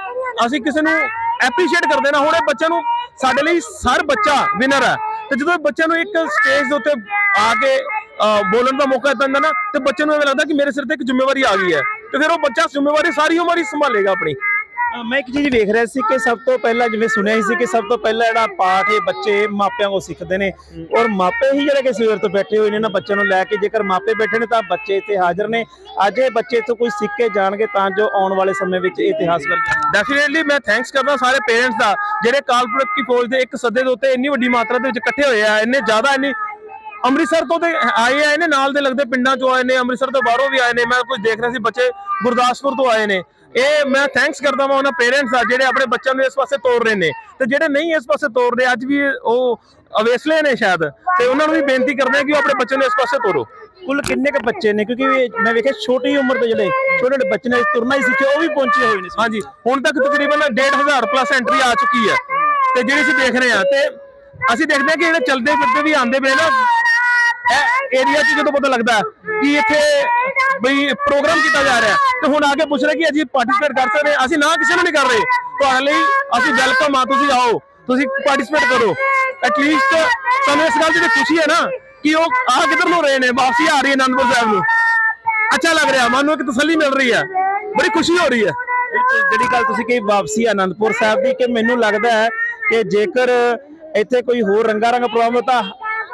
ਅਸੀਂ ਕਿਸੇ ਨੂੰ ਐਪਰੀਸ਼ੀਏਟ ਕਰਦੇ ਨਾ। ਹੁਣ ਇਹ ਬੱਚਿਆਂ ਨੂੰ ਸਾਡੇ ਲਈ ਹਰ ਬੱਚਾ ਵਿਨਰ ਹੈ। ਤੇ ਜਦੋਂ ਬੱਚਿਆਂ ਨੂੰ ਇੱਕ ਸਟੇਜ ਦੇ ਉੱਤੇ ਆ ਕੇ ਅਹ, ਬੋਲਣ ਦਾ ਮੌਕਾ ਦਿੰਦਾ ਨਾ ਤੇ ਬੱਚੇ ਨੂੰ ਐਵੇਂ ਲੱਗਦਾ ਕਿ ਮੇਰੇ ਸਿਰ ਤੇ ਇੱਕ ਜ਼ਿੰਮੇਵਾਰੀ ਆ ਗਈ ਹੈ। ਤੇ ਫਿਰ ਉਹ ਬੱਚਾ ਜ਼ਿੰਮੇਵਾਰੀ ਸਾਰੀ ਉਮਰ ਹੀ ਸੰਭਾਲੇਗਾ ਆਪਣੀ। ਮੈਂ ਇੱਕ ਚੀਜ਼ ਵੇਖ ਰਿਹਾ ਸੀ ਕਿ ਸਭ ਤੋਂ ਪਹਿਲਾਂ ਜਿਵੇਂ ਸੁਣਿਆ ਹੀ ਸੀ ਕਿ ਸਭ ਤੋਂ ਪਹਿਲਾਂ ਜਿਹੜਾ ਪਾਠ ਇਹ ਬੱਚੇ ਮਾਪਿਆਂ ਕੋਲ ਸਿੱਖਦੇ ਨੇ ਔਰ ਮਾਪੇ ਹੀ ਜਿਹੜੇ ਕਿ ਸਵੇਰ ਤੋਂ ਬੈਠੇ ਹੋਏ ਨੇ ਨਾ ਬੱਚਿਆਂ ਨੂੰ ਲੈ ਕੇ, ਜੇਕਰ ਮਾਪੇ ਬੈਠੇ ਨੇ ਤਾਂ ਬੱਚੇ ਇੱਥੇ ਹਾਜ਼ਰ ਨੇ। ਅੱਜ ਇਹ ਬੱਚੇ ਤੋਂ ਕੁਝ ਸਿੱਖ ਕੇ ਜਾਣਗੇ ਤਾਂ ਜੋ ਆਉਣ ਵਾਲੇ ਸਮੇਂ ਵਿੱਚ ਇਤਿਹਾਸ ਬਣ ਡੈਫੀਨਿਟਲੀ ਮੈਂ ਥੈਂਕਸ ਕਰਦਾ ਸਾਰੇ ਪੇਰੈਂਟਸ ਦਾ, ਜਿਹੜੇ ਕਾਲਪੁਰਖ ਕੀ ਫੌਜ ਦੇ ਇੱਕ ਸੱਦੇ ਦੇ ਉੱਤੇ ਇੰਨੀ ਵੱਡੀ ਮਾਤਰਾ ਦੇ ਵਿੱਚ ਇਕੱਠੇ ਹੋਏ ਆ, ਇੰਨੇ ਜ਼ਿਆਦਾ ਇੰਨੀ ਅੰਮ੍ਰਿਤਸਰ ਤੋਂ ਤੇ ਆਏ ਆਏ ਨੇ ਨਾਲ ਦੇ ਲੱਗਦੇ ਪਿੰਡਾਂ ਚੋਂ ਆਏ ਨੇ, ਅੰਮ੍ਰਿਤਸਰ ਤੋਂ ਬਾਹਰੋਂ ਵੀ ਆਏ ਨੇ। ਮੈਂ ਕੁਝ ਦੇਖ ਰਿਹਾ ਸੀ ਬੱਚੇ ਗੁਰਦਾਸਪੁਰ ਤੋਂ ਆਏ ਨੇ। ਇਹ ਮੈਂ ਥੈਂਕਸ ਕਰਦਾ ਹਾਂ ਉਹਨਾਂ ਪੇਰੈਂਟਸ ਦਾ ਜਿਹੜੇ ਆਪਣੇ ਬੱਚਿਆਂ ਨੂੰ ਇਸ ਪਾਸੇ ਤੋਰ ਰਹੇ ਨੇ। ਤੇ ਜਿਹੜੇ ਨਹੀਂ ਇਸ ਪਾਸੇ ਤੋਰ ਰਹੇ ਅੱਜ ਵੀ ਉਹ ਅਵੇਸਲੇ ਨੇ ਸ਼ਾਇਦ। ਤੇ ਉਹਨਾਂ ਨੂੰ ਵੀ ਬੇਨਤੀ ਕਰਦੇ ਹਾਂ ਕਿ ਉਹ ਆਪਣੇ ਬੱਚਿਆਂ ਨੂੰ ਇਸ ਪਾਸੇ ਤੋਰੋ। ਕੁੱਲ ਕਿੰਨੇ ਕ ਬੱਚੇ ਨੇ? ਕਿਉਂਕਿ ਮੈਂ ਵੇਖਿਆ ਛੋਟੀ ਉਮਰ ਦੇ ਜਿਹੜੇ ਛੋਟੇ ਛੋਟੇ ਬੱਚੇ ਨੇ ਤੁਰਨਾ ਹੀ ਸਿੱਖੇ ਉਹ ਵੀ ਪਹੁੰਚੇ ਹੋਏ ਨੇ। ਹਾਂਜੀ ਹੁਣ ਤੱਕ ਤਕਰੀਬਨ 1.5 ਪਲੱਸ ਐਂਟਰੀ ਆ ਚੁੱਕੀ ਹੈ। ਤੇ ਜਿਹੜੀ ਅਸੀਂ ਦੇਖ ਰਹੇ ਹਾਂ ਤੇ ਅਸੀਂ ਦੇਖਦੇ ਹਾਂ ਕਿ ਜਿਹੜੇ ਚੱਲਦੇ ਫਿਰਦੇ ਵੀ ਆਉਂਦੇ ਪਏ ਨਾ ਇਹ ਏਰੀਆ 'ਚ ਜਦੋਂ ਪਤਾ ਲੱਗਦਾ ਕਿ ਇੱਥੇ ਬਈ ਪ੍ਰੋਗਰਾਮ ਕੀਤਾ ਜਾ ਰਿਹਾ ਤੇ ਹੁਣ ਆ ਕੇ ਪੁੱਛ ਰਹੇ ਕਿ ਅਸੀਂ ਪਾਰਟਿਸਿਪੇਟ ਕਰ ਸਕਦੇ ਅਸੀਂ ਨਾ ਕਿਸੇ ਨੂੰ ਨਹੀਂ ਕਰ ਰਹੇ। ਤੁਹਾਡੇ ਲਈ ਅਸੀਂ ਵੈਲਕਮ ਆ ਤੁਸੀਂ ਆਓ। ਤੁਸੀਂ ਪਾਰਟਿਸਿਪੇਟ ਕਰੋ। ਐਟਲੀਸਟ ਸਾਨੂੰ ਇਸ ਗੱਲ ਦੀ ਖੁਸ਼ੀ ਹੈ ਨਾ ਕਿ ਉਹ ਆ ਕਿੱਧਰ ਨੂੰ ਰਹੇ ਨੇ। ਵਾਪਸੀ ਆ ਰਹੀ ਹੈ ਅਨੰਦਪੁਰ ਸਾਹਿਬ ਨੂੰ। ਅੱਛਾ ਲੱਗ ਰਿਹਾ। ਮਨ ਨੂੰ ਇੱਕ ਤਸੱਲੀ ਮਿਲ ਰਹੀ ਹੈ। ਬੜੀ ਖੁਸ਼ੀ ਹੋ ਰਹੀ ਹੈ। ਬਿਲਕੁਲ, ਜਿਹੜੀ ਗੱਲ ਤੁਸੀਂ ਕਹੀ ਵਾਪਸੀ ਅਨੰਦਪੁਰ ਸਾਹਿਬ ਦੀ ਕਿ ਮੈਨੂੰ ਲੱਗਦਾ ਹੈ ਕਿ ਜੇਕਰ ਇੱਥੇ ਕੋਈ ਹੋਰ ਰੰਗਾ ਰੰਗ ਪ੍ਰੋਗਰਾਮ ਤਾਂ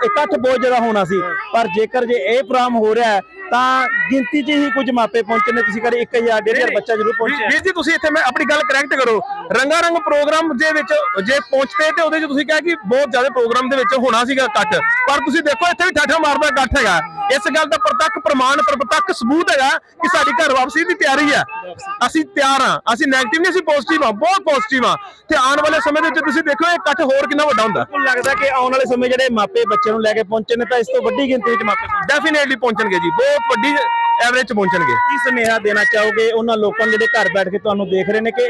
ਇਕੱਠ ਬਹੁਤ ਜ਼ਿਆਦਾ ਹੋਣਾ ਸੀ। ਪਰ ਜੇਕਰ ਜੇ ਇਹ ਪ੍ਰੋਗਰਾਮ ਹੋ ਰਿਹਾ ਹੈ, ਤਾਂ ਗਿਣਤੀ 'ਚ ਹੀ ਕੁਝ ਮਾਪੇ ਪਹੁੰਚੇ ਨੇ ਤੁਸੀਂ ਕਹਿੰਦੇ 1000 1500 ਬੱਚਾ ਜ਼ਰੂਰ ਪਹੁੰਚਿਆ। ਵੀਰ ਜੀ ਤੁਸੀਂ ਇੱਥੇ ਮੈਂ ਆਪਣੀ ਗੱਲ ਕਰੈਕਟ ਕਰੋ। ਰੰਗਾ ਰੰਗ ਪ੍ਰੋਗਰਾਮ ਦੇ ਵਿੱਚ ਜੇ ਪਹੁੰਚਦੇ ਤੇ ਉਹਦੇ 'ਚ ਤੁਸੀਂ ਕਿਹਾ ਕਿ ਬਹੁਤ ਜ਼ਿਆਦਾ ਪ੍ਰੋਗਰਾਮ ਦੇ ਵਿੱਚ ਹੋਣਾ ਸੀਗਾ ਇਕੱਠ। ਪਰ ਤੁਸੀਂ ਦੇਖੋ ਇੱਥੇ ਵੀ ਠਾਠਾ ਮਾਰਦਾ ਇਕੱਠ ਹੈਗਾ। ਇਸ ਗੱਲ ਦਾ ਪ੍ਰਤੱਖ ਪ੍ਰਮਾਣ ਪ੍ਰਤੱਖ ਸਬੂਤ ਹੈਗਾ ਕਿ ਸਾਡੀ ਘਰ ਵਾਪਸੀ ਦੀ ਤਿਆਰੀ ਹੈ। ਅਸੀਂ ਤਿਆਰ ਹਾਂ। ਅਸੀਂ 네ਗੇਟਿਵ ਨਹੀਂ ਅਸੀਂ ਪੋਜ਼ਿਟਿਵ ਹਾਂ। ਬਹੁਤ ਪੋਜ਼ਿਟਿਵ ਹਾਂ। ਤੇ ਆਉਣ ਵਾਲੇ ਸਮੇਂ ਦੇ ਵਿੱਚ ਤੁਸੀਂ ਦੇਖੋ ਇਹ ਇਕੱਠ ਹੋਰ ਕਿੰਨਾ ਵੱਡਾ ਹੁੰਦਾ। ਲੱਗਦਾ ਕਿ ਆਉਣ ਵਾਲੇ ਸਮੇਂ ਜਿਹੜੇ ਮਾਪੇ ਬੱਚੇ ਨੂੰ ਲੈ ਕੇ ਪਹੁੰਚੇ ਨੇ ਤਾਂ ਇਸ ਤੋਂ ਵੱਡੀ ਗਿਣਤੀ ਵਿੱਚ ਮਾਪੇ ਡੈਫੀਨੇਟਲੀ ਪਹੁੰਚਣਗੇ ਜੀ ਬਹੁਤ ਵੱਡੀ ਐਵਰੇਜ 'ਚ ਪਹੁੰਚਣਗੇ। ਕੀ ਸੁਨੇਹਾ ਦੇਣਾ ਚਾਹੋਗੇ? ਉਹਨਾਂ ਲੋਕਾਂ ਨੂੰ ਜਿਹੜੇ ਘਰ ਬੈਠ ਕੇ ਤੁਹਾਨੂੰ ਦੇਖ ਰਹੇ ਨੇ ਕਿ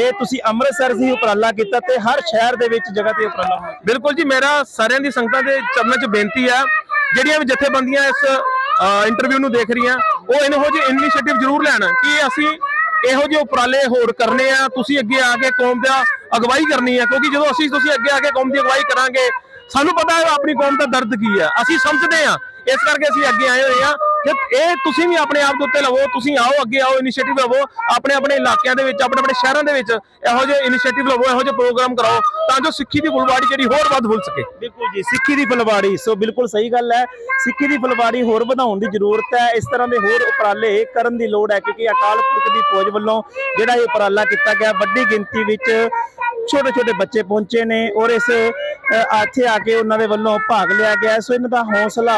ਇਹ ਤੁਸੀਂ ਅੰਮ੍ਰਿਤਸਰ ਸੀ ਉਪਰਾਲਾ ਕੀਤਾ ਤੇ ਹਰ ਸ਼ਹਿਰ ਦੇ ਵਿੱਚ ਜਗ੍ਹਾ ਤੇ ਉਪਰਾਲਾ ਹੋਣਾ। ਬਿਲਕੁਲ ਜੀ ਮੇਰਾ ਸਾਰਿਆਂ ਦੀ ਸੰਗਤਾਂ ਦੇ ਚਰਨਾਂ 'ਚ ਬੇਨਤੀ ਹੈ ਜਿਹੜੀਆਂ ਵੀ ਜਥੇਬੰਦੀਆਂ ਇਸ ਇੰਟਰਵਿਊ ਨੂੰ ਦੇਖ ਰਹੀਆਂ ਉਹ ਇਹੋ ਜਿਹੇ ਇਨੀਸ਼ੀਏਟਿਵ ਜ਼ਰੂਰ ਲੈਣ ਕਿ ਅਸੀਂ ਇਹੋ ਜਿਹੇ ਉਪਰਾਲੇ ਹੋਰ ਕਰਨੇ ਆ ਤੁਸੀਂ ਅੱਗੇ ਆ ਕੇ ਕੌਮ ਦਾ ਅਗਵਾਈ ਕਰਨੀ ਹੈ ਕਿਉਂਕਿ ਜਦੋਂ ਅਸੀਂ ਤੁਸੀਂ ਅੱਗੇ ਆ ਕੇ ਕੌਮ ਦੀ ਅਗਵਾਈ ਕਰਾਂਗੇ ਸਾਨੂੰ ਪਤਾ ਹੈ ਆਪਣੀ ਕੌਮ ਦਾ ਦਰਦ ਕੀ ਹੈ ਅਸੀਂ ਸਮਝਦੇ ਹਾਂ ਇਸ ਕਰਕੇ ਅਸੀਂ ਅੱਗੇ ਆਏ ਹੋਏ ਆ ਕਿ ਇਹ ਤੁਸੀਂ ਵੀ ਆਪਣੇ ਆਪ ਦੇ ਉੱਤੇ ਲਵੋ, ਤੁਸੀਂ ਆਓ, ਅੱਗੇ ਆਓ ਇਨੀਸ਼ੀਏਟਿਵ ਲਵੋ, ਆਪਣੇ ਆਪਣੇ ਇਲਾਕਿਆਂ ਦੇ ਵਿੱਚ, ਆਪਣੇ ਆਪਣੇ ਸ਼ਹਿਰਾਂ ਦੇ ਵਿੱਚ ਇਹੋ ਜਿਹੇ ਇਨੀਸ਼ੀਏਟਿਵ ਲਵੋ, ਇਹੋ ਜਿਹੇ ਪ੍ਰੋਗਰਾਮ ਕਰਾਓ, ਤਾਂ ਜੋ ਸਿੱਖੀ ਦੀ ਫੁਲਵਾੜੀ ਜਿਹੜੀ ਹੋਰ ਵੱਧ ਫੁੱਲ ਸਕੇ। ਬਿਲਕੁਲ ਜੀ, ਸਿੱਖੀ ਦੀ ਫੁਲਵਾੜੀ, ਸੋ ਬਿਲਕੁਲ ਸਹੀ ਗੱਲ ਹੈ। ਸਿੱਖੀ ਦੀ ਫੁਲਵਾੜੀ ਹੋਰ ਵਧਾਉਣ ਦੀ ਜ਼ਰੂਰਤ ਹੈ। ਇਸ ਤਰ੍ਹਾਂ ਦੇ ਹੋਰ ਉਪਰਾਲੇ ਕਰਨ ਦੀ ਲੋੜ ਹੈ, ਕਿਉਂਕਿ ਅਕਾਲ ਪੁਰਖ ਦੀ ਫੌਜ ਵੱਲੋਂ ਜਿਹੜਾ ਇਹ ਉਪਰਾਲਾ ਕੀਤਾ ਗਿਆ, ਵੱਡੀ ਗਿਣਤੀ ਵਿੱਚ ਛੋਟੇ ਛੋਟੇ ਬੱਚੇ ਪਹੁੰਚੇ ਨੇ ਔਰ ਇਸ ਇੱਥੇ ਆ ਕੇ ਉਹਨਾਂ ਦੇ ਵੱਲੋਂ ਭਾਗ ਲਿਆ ਗਿਆ ਸੋ ਇਹਨਾਂ ਦਾ ਹੌਸਲਾ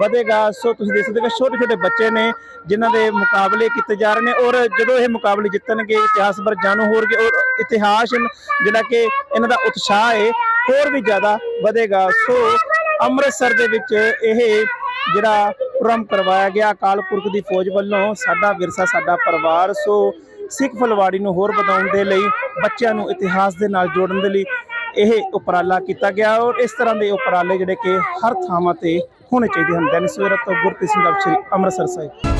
ਵਧੇਗਾ। ਸੋ ਤੁਸੀਂ ਦੇਖ ਸਕਦੇ ਹੋ ਕਿ ਛੋਟੇ ਛੋਟੇ ਬੱਚੇ ਨੇ ਜਿਨ੍ਹਾਂ ਦੇ ਮੁਕਾਬਲੇ ਕੀਤੇ ਜਾ ਰਹੇ ਨੇ ਔਰ ਜਦੋਂ ਇਹ ਮੁਕਾਬਲੇ ਜਿੱਤਣਗੇ, ਇਤਿਹਾਸ ਬਾਰੇ ਜਾਣੂ ਹੋਣਗੇ ਔਰ ਇਤਿਹਾਸ ਜਿਹੜਾ ਕਿ ਇਹਨਾਂ ਦਾ ਉਤਸ਼ਾਹ ਹੈ ਹੋਰ ਵੀ ਜ਼ਿਆਦਾ ਵਧੇਗਾ। ਸੋ ਅੰਮ੍ਰਿਤਸਰ ਦੇ ਵਿੱਚ ਇਹ ਜਿਹੜਾ ਪ੍ਰੋਗਰਾਮ ਕਰਵਾਇਆ ਗਿਆ ਅਕਾਲ ਪੁਰਖ ਦੀ ਫੌਜ ਵੱਲੋਂ, ਸਾਡਾ ਵਿਰਸਾ, ਸਾਡਾ ਪਰਿਵਾਰ, ਸੋ ਸਿੱਖ ਫਲਵਾੜੀ ਨੂੰ ਹੋਰ ਵਧਾਉਣ ਦੇ ਲਈ, ਬੱਚਿਆਂ ਨੂੰ ਇਤਿਹਾਸ ਦੇ ਨਾਲ ਜੋੜਨ ਦੇ ਲਈ ਇਹ ਉਪਰਾਲਾ ਕੀਤਾ ਗਿਆ ਔਰ ਇਸ ਤਰ੍ਹਾਂ ਦੇ ਉਪਰਾਲੇ ਜਿਹੜੇ ਕਿ ਹਰ ਥਾਵਾਂ ਤੇ ਹੋਣੇ ਚਾਹੀਦੇ ਹਨ। ਦੈਨਿਕ ਸਵੇਰਾ ਤੋਂ ਗੁਰਪ੍ਰੀਤ ਸਿੰਘ ਅਫਸਰੀ ਅੰਮ੍ਰਿਤਸਰ ਸਾਹਿਬ।